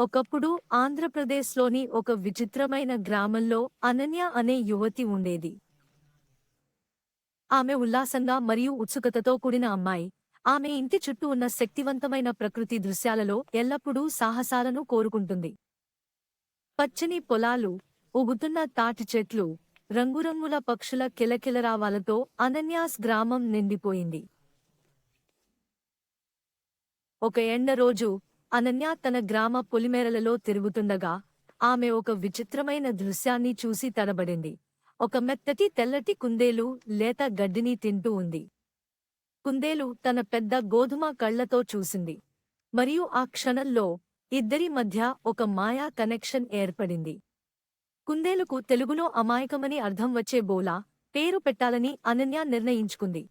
ఒకప్పుడు ఆంధ్రప్రదేశ్లోని ఒక విచిత్రమైన గ్రామంలో అనన్య అనే యువతి ఉండేది. ఆమె ఉల్లాసంగా మరియు ఉత్సుకతతో కూడిన అమ్మాయి. ఆమె ఇంటి చుట్టూ ఉన్న శక్తివంతమైన ప్రకృతి దృశ్యాలలో ఎల్లప్పుడూ సాహసాలను కోరుకుంటుంది. పచ్చని పొలాలు ఉగుతున్న తాటి చెట్లు రంగురంగుల పక్షుల కిలకిలరావాలతో అనన్యాస్ గ్రామం నిండిపోయింది. ఒక ఎండ రోజు అనన్య తన గ్రామ పొలిమేరలలో తిరుగుతుండగా ఆమె ఒక విచిత్రమైన దృశ్యాన్ని చూసి తడబడింది. ఒక మెత్తటి తెల్లటి కుందేలు లేత గడ్డిని తింటూ ఉంది. కుందేలు తన పెద్ద గోధుమ కళ్ళతో చూసింది. మరియు ఆ క్షణంలో ఇద్దరి మధ్య ఒక మాయా కనెక్షన్ ఏర్పడింది. కుందేలుకు తెలుగులో అమాయకమని అర్థం వచ్చే బోలా పేరు పెట్టాలని అనన్య నిర్ణయించుకుంది.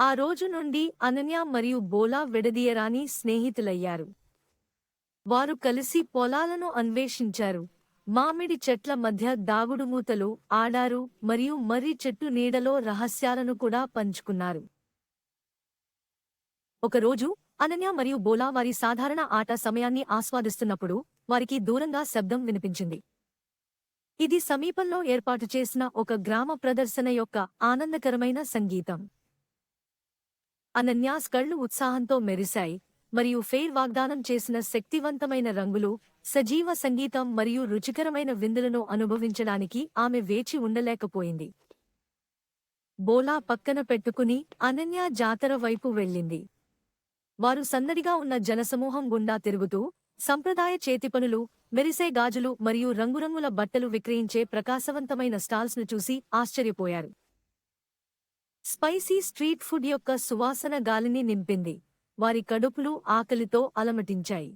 ఆ రోజు నుండి అనన్య మరియు బోలా విడదీయరాని స్నేహితులయ్యారు. వారు కలిసి పొలాలను అన్వేషించారు. మామిడి చెట్ల మధ్య దాగుడుమూతలు ఆడారు మరియు మర్రి చెట్టు నీడలో రహస్యాలను కూడా పంచుకున్నారు. ఒకరోజు అనన్య మరియు బోలా వారి సాధారణ ఆట సమయాన్ని ఆస్వాదిస్తున్నప్పుడు వారికి దూరంగా శబ్దం వినిపించింది. ఇది సమీపంలో ఏర్పాటు చేసిన ఒక గ్రామ ప్రదర్శన యొక్క ఆనందకరమైన సంగీతం. అనన్యాస్ కళ్ళు ఉత్సాహంతో మెరిశాయి. మరియు ఫెయిర్ వాగ్దానం చేసిన శక్తివంతమైన రంగులు సజీవ సంగీతం మరియు రుచికరమైన విందులను అనుభవించడానికి ఆమె వేచి ఉండలేకపోయింది. బోలా పక్కన పెట్టుకుని అనన్య జాతర వైపు వెళ్ళింది. వారు సందడిగా ఉన్న జనసమూహం గుండా తిరుగుతూ సంప్రదాయ చేతిపనులు మెరిసే గాజులు మరియు రంగురంగుల బట్టలు విక్రయించే ప్రకాశవంతమైన స్టాల్స్ను చూసి ఆశ్చర్యపోయారు. స్పైసీ స్ట్రీట్ ఫుడ్ యొక్క సువాసన గాలిని నింపింది. వారి కడుపులు ఆకలితో అలమటించాయి.